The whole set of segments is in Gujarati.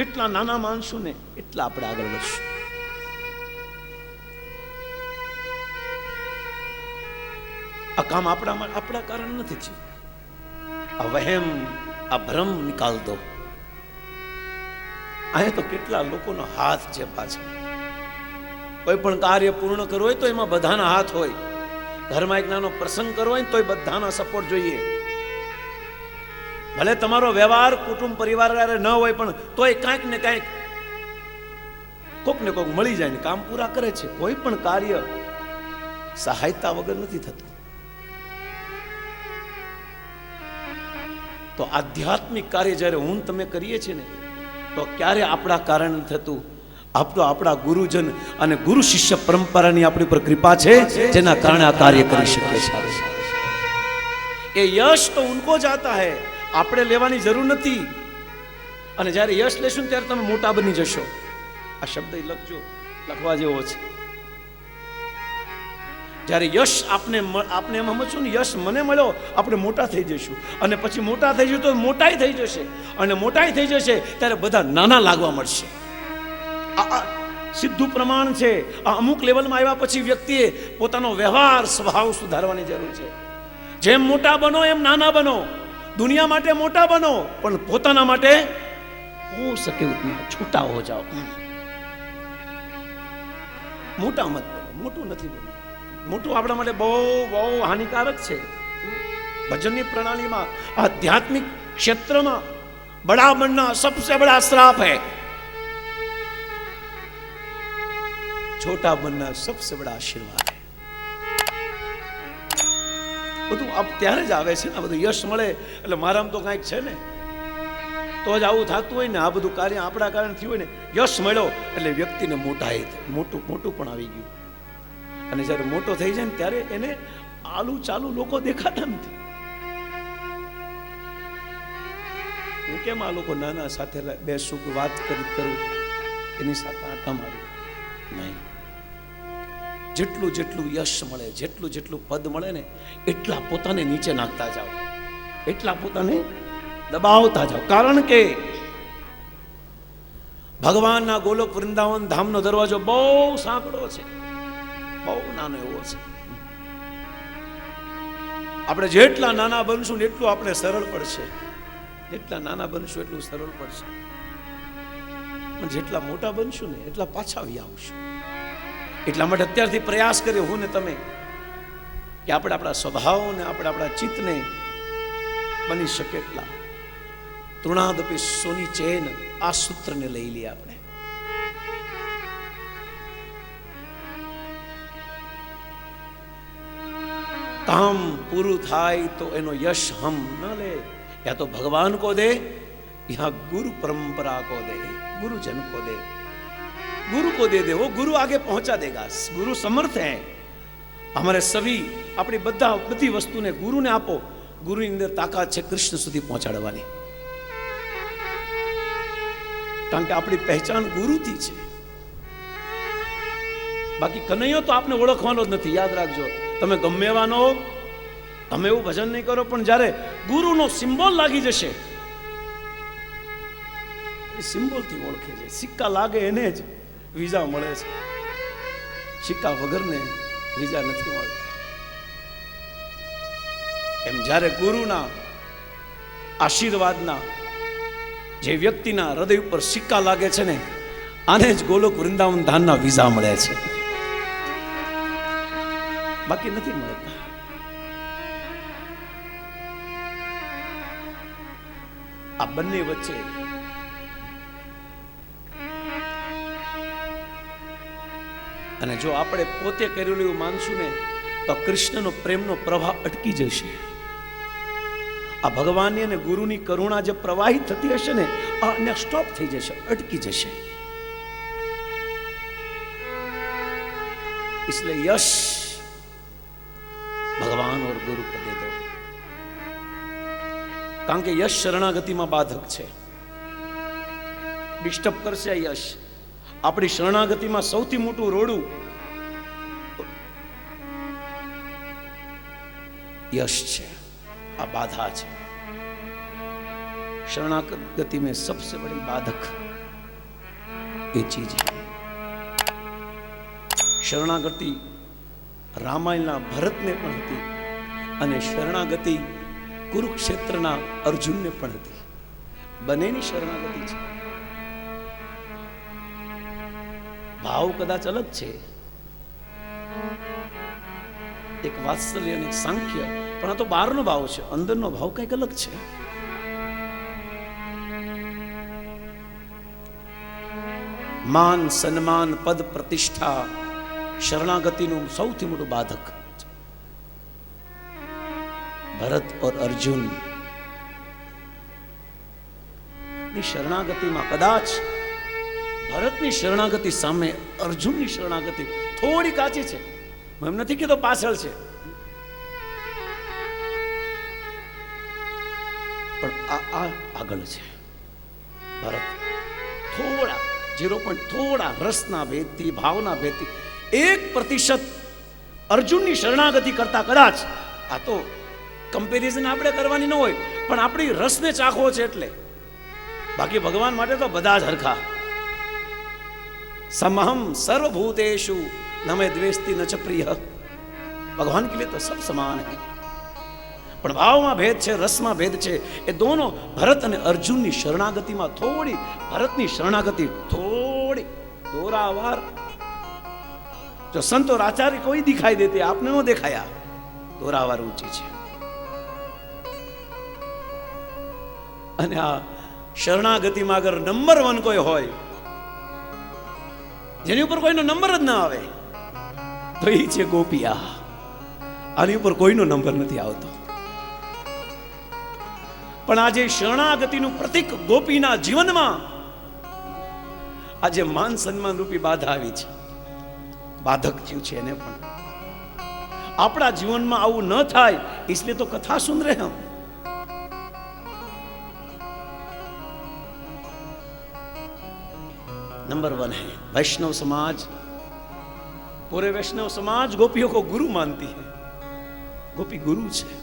જેટલા નાના માણસો ને એટલા આપણે આગળ વધશું. આ કામ આપણા આપણા કારણ નથી થયું. આ વહેમ, આ ભ્રમ નિકાલ દો. અહીંયા તો કેટલા લોકોનો હાથ છે પાછળ. કોઈ પણ કાર્ય પૂર્ણ કરવું હોય તો એમાં બધાના હાથ હોય. ઘરમાં એક નાનો પ્રસંગ કરવો હોય તો તોય બધાના સપોર્ટ જોઈએ. ભલે તમારો વ્યવહાર કુટુંબ પરિવાર ન હોય, પણ તોય કાંઈક ને કાંઈક કોક ને કોક મળી જાય ને કામ પૂરા કરે છે. કોઈ પણ કાર્ય સહાયતા વગર નથી થતું. તો આધ્યાત્મિક કાર્ય જ્યારે હું તમે કરીએ છીએ ને, તો ક્યારે આપણા કારણ થતું? આપણો આપણા ગુરુજન અને ગુરુ શિષ્ય પરંપરાની આપણી પર કૃપા છે, જેના કારણે આ કાર્ય કરી શકીએ છીએ એ યશ તો ઉનકો જાતા હૈ. આપણે લેવાની જરૂર નથી. અને જ્યારે યશ લેશું ત્યારે તમે મોટા બની જશો. આ શબ્દ લખજો, લખવા જેવો છે. જ્યારે યશ આપને આપને એમ સમજશો ને યશ મને મળ્યો, આપણે મોટા થઈ જઈશું. અને પછી મોટા થઈ જશું તો મોટાઈ થઈ જશે. અને મોટાઈ થઈ જશે ત્યારે બધા નાના લાગવા મળશે. આ સીધું પ્રમાણ છે. આ અમુક લેવલમાં આવ્યા પછી વ્યક્તિએ પોતાનો વ્યવહાર, સ્વભાવ સુધારવાની જરૂર છે. જેમ મોટા બનો, એમ નાના બનો. દુનિયા માટે મોટા બનો પણ પોતાના માટે હો સકે ઉતના છૂટા હો જાઓ મોટા મત બનો મોટું નથી બનવું મોટું આપણા માટે બહુ બહુ હાનિકારક છે. ભજનની પ્રણાલીમાં આધ્યાત્મિક ક્ષેત્રમાં બડા મનના સબસે બડા શ્રાપ હે. છોટા બનના સબસે બડા આશીર્વાદ. બધું આપ ત્યારે જ આવે છે. ને આ બધું યશ મળે. એટલે મારામાં તો કાંઈક છે ને. તો જ આવું થતું હોય ને, આ બધું કાર્ય આપણા કારણે થયું હોય ને, યશ મળ્યો. એટલે વ્યક્તિને મોટાઈ થઈ. મોટું મોટું પણ આવી ગયું. અને જ્યારે મોટો થઈ જાય ને, ત્યારે એને આલુ ચાલુ લોકો દેખાતા નથી. હું કેમ આ લોકો નાના સાથે બે સુખ વાત કરી, કરું? એની સાથે આટા મારું? નહીં. જેટલું જેટલું યશ મળે, જેટલું જેટલું પદ મળે ને, એટલા પોતાને નીચે નાખતા જાઓ. એટલા પોતાને દબાવતા જાઓ. કારણ કે ભગવાનના ગોલોક વૃંદાવન ધામનો દરવાજો બહુ સાંકડો છે. બહુ નાનો એવો છે. આપણે જેટલા નાના બનશું ને એટલું આપણે સરળ પડશે. જેટલા નાના બનશું એટલું સરળ પડશે. પણ જેટલા મોટા બનશું ને એટલા પાછા આવી આવશું. એટલા માટે અત્યારથી પ્રયાસ કર્યો હું ને તમે, કે આપણે આપણા સ્વભાવને આપણે આપણા ચિત્તને બની શકે એટલા. તૃણાદપી સોની ચેન આ સૂત્રને લઈ લઈએ આપણે. કામ પૂરું થાય તો એનો યશ હમ ન લે. યા તો ભગવાન કો દે, યા ગુરુ પરંપરા કો દે, ગુરુજન કો દે. गुरु को दे दे वो गुरु आगे पहुंचा देगा गुरु समर्थ है हमारे सभी આપણી બધા બધી વસ્તુને ગુરુને આપો ગુરુની અંદર તાકાત છે કૃષ્ણ સુધી પહોંચાડવાની કારણ કે આપણી પહેચાન ગુરુથી છે બાકી કનૈયો તો આપને ઓળખવાનો જ નથી યાદ રાખજો તમે ગમે એવાનો હો, તમે એવું ભજન નહીં કરો પણ જ્યારે ગુરુનો સિમ્બોલ લાગી જશે એ સિમ્બોલથી ઓળખે છે સિક્કા લાગે એને જ વિઝા મળે છે. સિક્કા વગરને વિઝા નથી મળતા. એમ જ્યારે ગુરુના આશીર્વાદના જે વ્યક્તિના હૃદય ઉપર સિક્કા લાગે છે ને, આને જ ગોલોક વૃંદાવન ધામના વિઝા મળે છે. બાકી નથી મળતા. આ બંને વચ્ચે અને જો આપણે પોતે કરેલું એવું માનશું ને, તો કૃષ્ણનો પ્રેમનો પ્રવાહ અટકી જશે. આ ભગવાનની અને ગુરુની કરુણા જે પ્રવાહિત થતી હશે ને, આ સ્ટોપ થઈ જશે, અટકી જશે. એટલે યશ ભગવાન ઓર ગુરુ પદે દો. કારણ કે યશ શરણાગતિમાં બાધક છે. ડિસ્ટર્બ કરશે યશ. આપણી શરણાગતિમાં સૌથી મોટું રોડું યશ છે. આ બાધા છે. શરણાગતિ મેં સબસે બડી બાધક એ ચીજ શરણાગતિ રામાયણના ભરતને પણ હતી અને શરણાગતિ કુરુક્ષેત્રના અર્જુનને પણ હતી. બંનેની શરણાગતિ છે. ભાવ કદાચ અલગ છે. એક વાત્સલ્ય અને સાંખ્ય, પણ આ તો બહારનો ભાવ છે, અંદરનો ભાવ કંઈક અલગ છે. માન, સન્માન, પદ પ્રતિષ્ઠા, શરણાગતિનું સૌથી મોટું બાધક. ભરત ઓર અર્જુન. શરણાગતિમાં કદાચ ભરતની શરણાગતિ સામે અર્જુનની શરણાગતિ થોડી કાચી છે. હું એમ નથી કીધો પાછળ છે. પણ આ આ આગળ છે. ભરત, થોડા, જીરો પોઈન્ટ થોડા રસના ભેદથી, ભાવના ભેદથી એક પ્રતિશત અર્જુનની શરણાગતિ કરતા કદાચ આ તો કમ્પેરિઝન આપણે કરવાની ન હોય, પણ આપણી રસને ચાખવો છે એટલે. બાકી ભગવાન માટે તો બધા જ હરખા. समहम सर्वभूतेषु न में द्वेष्टि न च प्रिय भगवान के लिए तो सब समान है પણ ભાવમાં ભેદ છે રસમાં ભેદ છે એ દોનો ભરત અને અર્જુનની શરણાગતિમાં થોડી ભરતની શરણાગતિ થોડી દોરાવાર જો સંતો આચાર્ય કોઈ દિખાઈ દેતે આપને નો દેખાયા દોરાવાર ઊંચી છે અને આ શરણાગતિમાં અગર નંબર વન કોઈ હોય જેની ઉપર કોઈનો નંબર જ ન આવે. તો એ છે ગોપિયા. આની ઉપર કોઈનો નંબર નથી આવતો. પણ આજે શરણાગતિનું પ્રતિક ગોપીના જીવનમાં આજે માન સન્માન રૂપી બાધા આવી છે. બાધક જીવ છે એને પણ. આપણા જીવનમાં આવું ન થાય એટલે તો કથા સુન હમ. नंबर वन है वैष्णव समाज पूरे वैष्णव समाज गोपियों को गुरु मानती है गोपी गुरु છે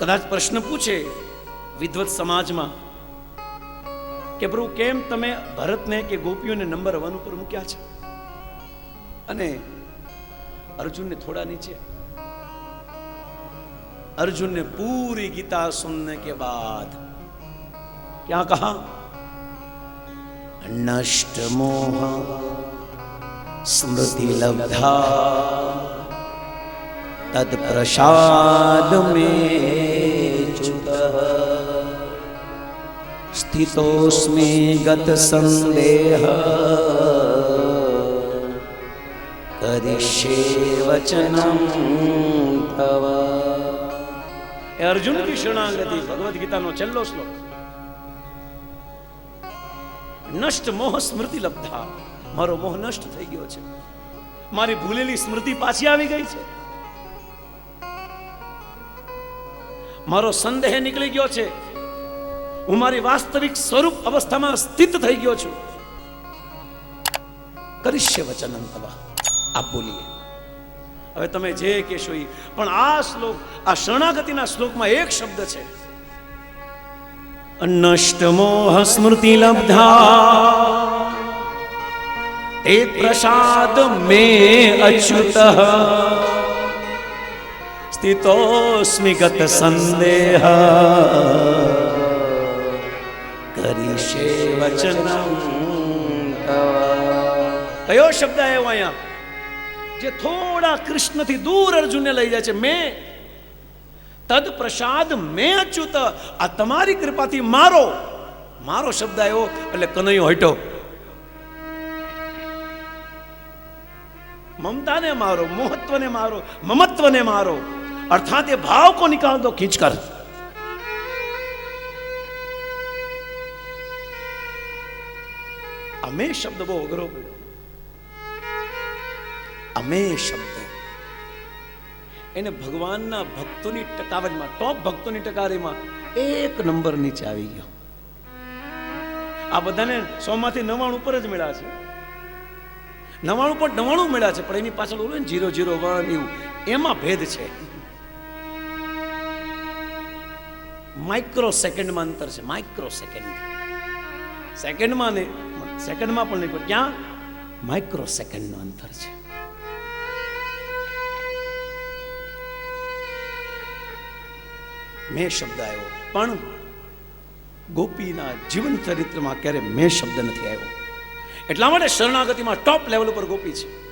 કદાચ પ્રશ્ન પૂછે વિદ્વત સમાજમાં કે પ્રભુ કેમ તમે ભરતને કે ગોપીઓને નંબર વન ઉપર મૂક્યા છે અને અર્જુનને થોડા નીચે अर्जुन ने पूरी गीता सुनने के बाद क्या कहा नष्ट मोह स्मृति लब्धा तद प्रसाद में चुत स्थितोस्मे गत संदेह करिष्ये वचनम तव अर्जुन की शरणागति भगवत गीता नो छेल्लो નષ્ટ મોહ સ્મૃતિ લબ્ધા. મારો મોહ નષ્ટ થઈ ગયો છે. મારી ભૂલેલી સ્મૃતિ પાછી આવી ગઈ છે. મારો સંદેહ નીકળી ગયો છે. હું મારી વાસ્તવિક સ્વરૂપ અવસ્થામાં સ્થિત થઈ ગયો છું. કરીશ્ય વચનમ તવા આપ બોલીએ. હવે તમે જે કહેશો એ પણ આ શ્લોક, આ શરણાગતિના શ્લોકમાં એક શબ્દ છે. નષ્ટ મોહ સ્મૃતિ લબ્ધા તે પ્રસાદ મે અચ્યુત સ્થિતોસ્મિ ગત સંદેહ કરીશે વચન કયો શબ્દ આવ્યો અહીંયા જે થોડા કૃષ્ણથી દૂર અર્જુનને લઈ જાય છે મેં તદ પ્રસાદ મેં અચ્યુત આ તમારી કૃપાથી મારો મારો શબ્દ આવ્યો એટલે કનૈયો હટ્યો મમતાને મારો, મોહત્વને મારો, મમત્વને મારો। અર્થાત એ ભાવ કો નિકાલ દો, ખીંચ કર। અમે શબ્દ બહુ અઘરો પડ્યો। અમે શબ્દ। એને ભગવાનના ભક્તોની ટકાવારીમાં ટોપ ભક્તોની ટકાવારીમાં એક નંબર નીચે આવી ગયો. આ બધાને સો માંથી નવાણું ઉપર જ મળ્યા છે. નવાણું પણ નવાણું મળ્યા છે, પણ એની પાછળ ઓલું ને જીરો જીરો વન એવું. એમાં ભેદ છે. માઇક્રો સેકન્ડમાં અંતર છે માઇક્રો સેકન્ડ સેકન્ડમાં નહીં સેકન્ડમાં પણ નહીં, પણ ક્યાં? માઇક્રો સેકન્ડનું અંતર છે. મેં શબ્દ આવ્યો. પણ ગોપીના જીવન ચરિત્રમાં ક્યારે મેં શબ્દ નથી આવ્યો. એટલા માટે શરણાગતિમાં ટોપ લેવલ ઉપર ગોપી છે.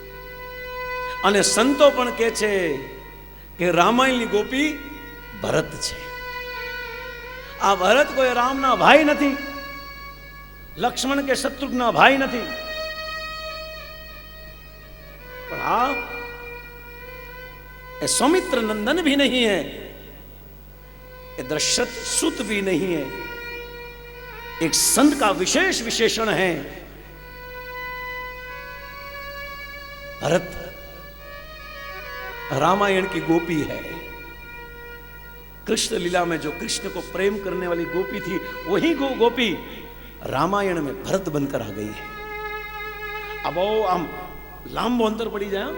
અને સંતો પણ કહે છે કે રામાયણની ગોપી ભરત છે. આ ભરત કોઈ રામના ભાઈ નથી. લક્ષ્મણ કે શત્રુઘ્નના ભાઈ નથી. પણ આ એ સ્વમિત્ર નંદન ભી નહીં હૈ. दशरथ सुत भी नहीं है। एक संत का विशेष विशेषण है, भरत रामायण की गोपी है। कृष्ण लीला में जो कृष्ण को प्रेम करने वाली गोपी थी, वही गो गोपी रामायण में भरत बनकर आ गई है। अब हम लांबो अंतर पड़ी जाए?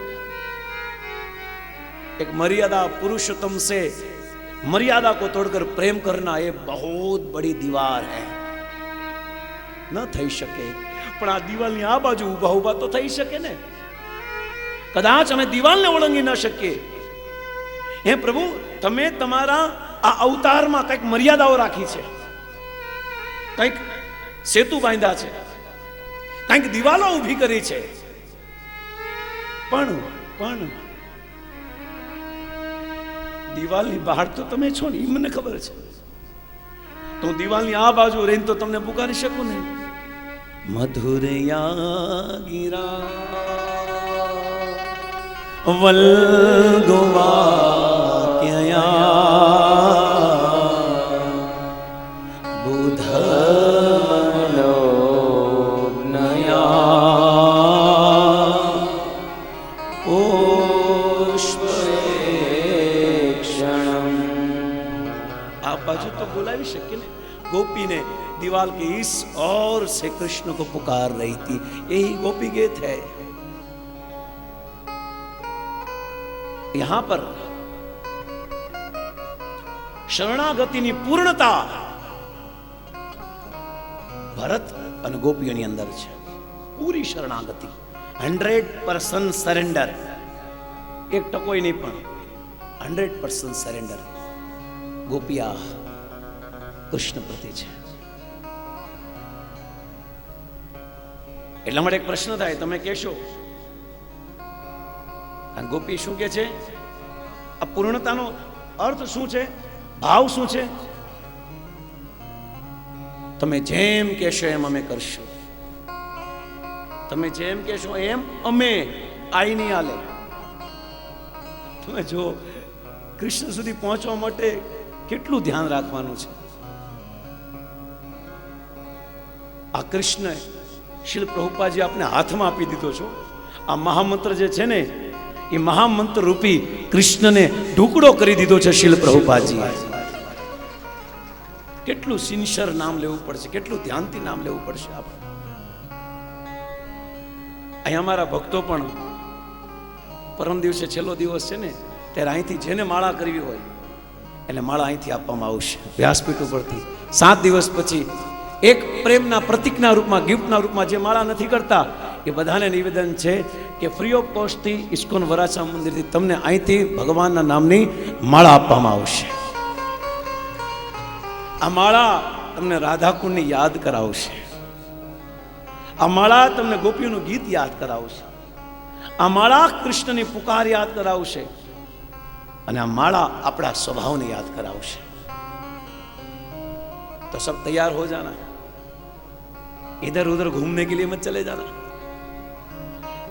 एक मर्यादा पुरुषोत्तम से मर्यादा को तोड़कर प्रेम करना ये बहुत बड़ी दीवार है ન થઈ શકે પણ આ દિવાલની આ બાજુ ઊભા ઊભા તો થઈ શકે ને કદાચ અમે દિવાલને ઓળંગી ન શકીએ હે પ્રભુ તમે તમારા આ અવતારમાં કંઈક મર્યાદાઓ રાખી છે કંઈક સેતુ બાંધ્યા છે કંઈક દિવાલો ઊભી કરી છે પણ પણ દિવાલની બહાર તો તમે છો ને એ મને ખબર છે. તો દિવાલની આ બાજુ રહીને તો તમને પુકારી શકું ને? મધુરયા ગીરા વલ્ગોવાક્યયા गोपी ने दीवाल के इस और से कृष्ण को पुकार रही थी यही गोपी गीत है यहां पर શરણાગતિની પૂર્ણતા ભરત અને ગોપીઓની અંદર છે પૂરી શરણાગતિ હંડ્રેડ પર્સન્ટ સરેન્ડર એક ટકોય નહીં પણ હંડ્રેડ પર્સન્ટ સરેન્ડર ગોપિયા કૃષ્ણ પ્રતિ છે. એટલા માટે એક પ્રશ્ન થાય, તમે કહેશો. ગોપી શું કે છે? આ પૂર્ણતાનો અર્થ શું છે? ભાવ શું છે? તમે જેમ કહેશો એમ અમે કરશું. તમે જેમ કહેશો એમ અમે આઈ નહીં આલે તમે જો કૃષ્ણ સુધી પહોંચવા માટે કેટલું ધ્યાન રાખવાનું છે? આ કૃષ્ણ શિલ પ્રભુપાજી આપને હાથમાં આપી દીધો છો. આ મહામંત્ર જે છે ને, એ મહામંત્ર રૂપી કૃષ્ણને ઢુકડો કરી દીધો છે શિલ પ્રભુપાજી કેટલું સિન્સર નામ લેવું પડશે, કેટલું ધ્યાનથી નામ લેવું પડશે આપણે. અહીંયા અમારા ભક્તો પણ પરમ દિવસે છેલ્લો દિવસ છે ને, ત્યારે અહીંથી જેને માળા કરવી હોય, એને માળા અહીંથી આપવામાં આવશે. વ્યાસપીઠ ઉપરથી સાત દિવસ પછી એક પ્રેમના પ્રતિકના રૂપમાં ગિફ્ટના રૂપમાં જે માળા નથી કરતા એ બધાને નિવેદન છે કે ફ્રી ઓફ કોસ્ટથી ઇસ્કોન વરાછા મંદિરથી તમને અહીંથી ભગવાનના નામની માળા આપવામાં આવશે આ માળા તમને રાધાકુંડની યાદ કરાવશે આ માળા તમને ગોપીઓનું ગીત યાદ કરાવશે આ માળા કૃષ્ણની પુકાર યાદ કરાવશે અને આ માળા આપણા સ્વભાવને યાદ કરાવશે तो सब तैयार हो जाना इधर उधर घूमने के लिए मत चले जाना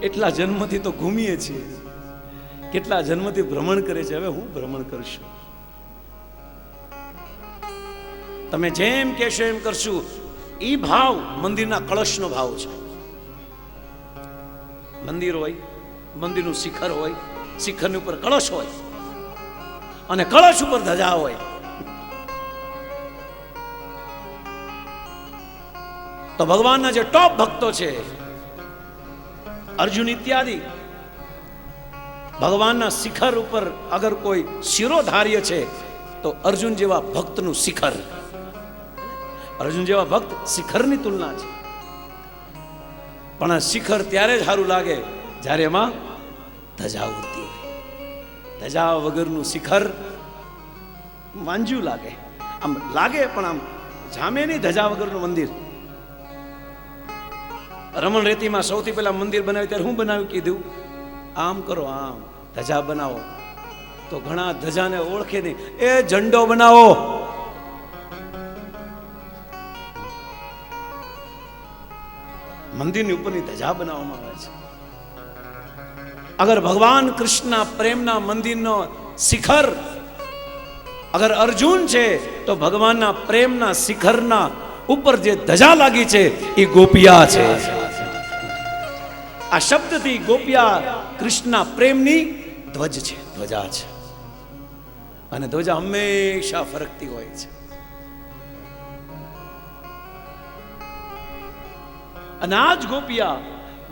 એટલા જન્મથી તો ઘૂમીએ છીએ કેટલા જન્મથી ભ્રમણ કરે છે હવે હું ભ્રમણ કરશું તમે જેમ કહેશો એમ કરશું ઈ ભાવ મંદિરના કળશનો ભાવ છે મંદિર હોય મંદિરનું શિખર હોય શિખરની ઉપર કળશ હોય અને કળશ ઉપર ધજા હોય તો ભગવાનના જે ટોપ ભક્તો છે, અર્જુન ઇત્યાદિ, ભગવાનના શિખર ઉપર અગર કોઈ શિરોધાર્ય છે, તો અર્જુન જેવા ભક્તનું શિખર. અર્જુન જેવા ભક્ત શિખરની તુલના છે. પણ આ શિખર ત્યારે જ સારું લાગે જ્યારે એમાં ધજા ઉડતી હોય. ધજા વગરનું શિખર વાંજ્યું લાગે. આમ લાગે, પણ આમ જામે નહીં ધજા વગરનું મંદિર રમણ રેતીમાં સૌથી પહેલા મંદિર બનાવ્યું, ત્યારે હું બનાવ્યું કીધું? આમ કરો, આમ. ધજા બનાવો. તો ઘણા ધજાને ઓળખે નહીં. એ ઝંડો બનાવો. મંદિરની ઉપરની ધજા બનાવવામાં આવે છે. અગર ભગવાન કૃષ્ણના પ્રેમના મંદિરનો શિખર અગર અર્જુન છે, તો ભગવાનના પ્રેમના શિખરના ઉપર જે ધજા લાગી છે એ ગોપિયા છે. આ શબ્દથી ગોપિયા કૃષ્ણના પ્રેમની ધ્વજ છે, ધ્વજા છે. અને ધ્વજા હંમેશા ફરકતી હોય છે. અને આ જ ગોપિયા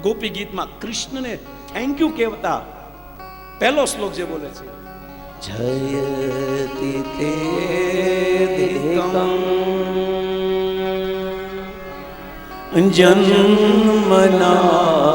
ગોપી ગીતમાં કૃષ્ણને થેન્ક યુ કહેવતા પહેલો શ્લોક જે બોલે છે જયતિ તે જન્મના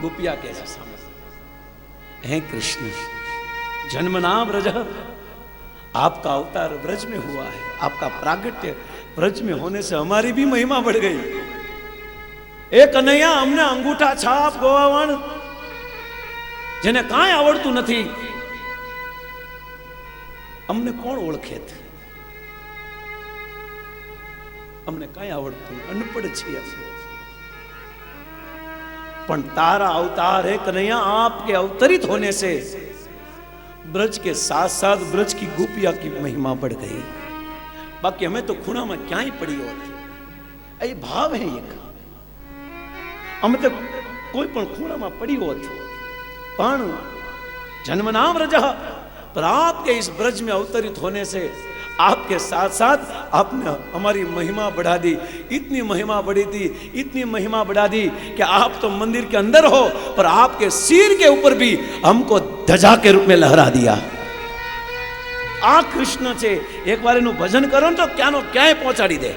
ગુપિયા કે છે સામે હે કૃષ્ણ જન્મ નામ રજા आपका अवतार ब्रज में हुआ है, आपका प्रागट्य ब्रज में होने से हमारी भी महिमा बढ़ गई। એ કનૈયા અમને અંગૂઠા છાપ ગોવાવણ જેને કાંઈ આવડતું નથી અમને કોણ ઓળખે અમને કાંઈ આવડતું અનપડ છીએ પણ તારા અવતાર હે કનૈયા આપકે અવતરિત હોને સે ब्रज के साथ साथ ब्रज की गोपिया की महिमा बढ़ गई। बाकी हमें तो खुणा में क्या ही पड़ी होत ये भाव है ये हमें तो कोई पण खूणा में पड़ी होत पण जन्म नाम रजा, पर आपके इस ब्रज में अवतरित होने से आपके साथ साथ आपने हमारी महिमा बढ़ा दी इतनी महिमा बढ़ी थी इतनी महिमा बढ़ा दी कि आप तो मंदिर के अंदर हो पर आपके सिर के ऊपर भी हमको ध्वजा के रूप में लहरा दिया આ કૃષ્ણ છે એકવાર એનું ભજન કરો ને તો ક્યાંનો ક્યાંય પહોંચાડી દે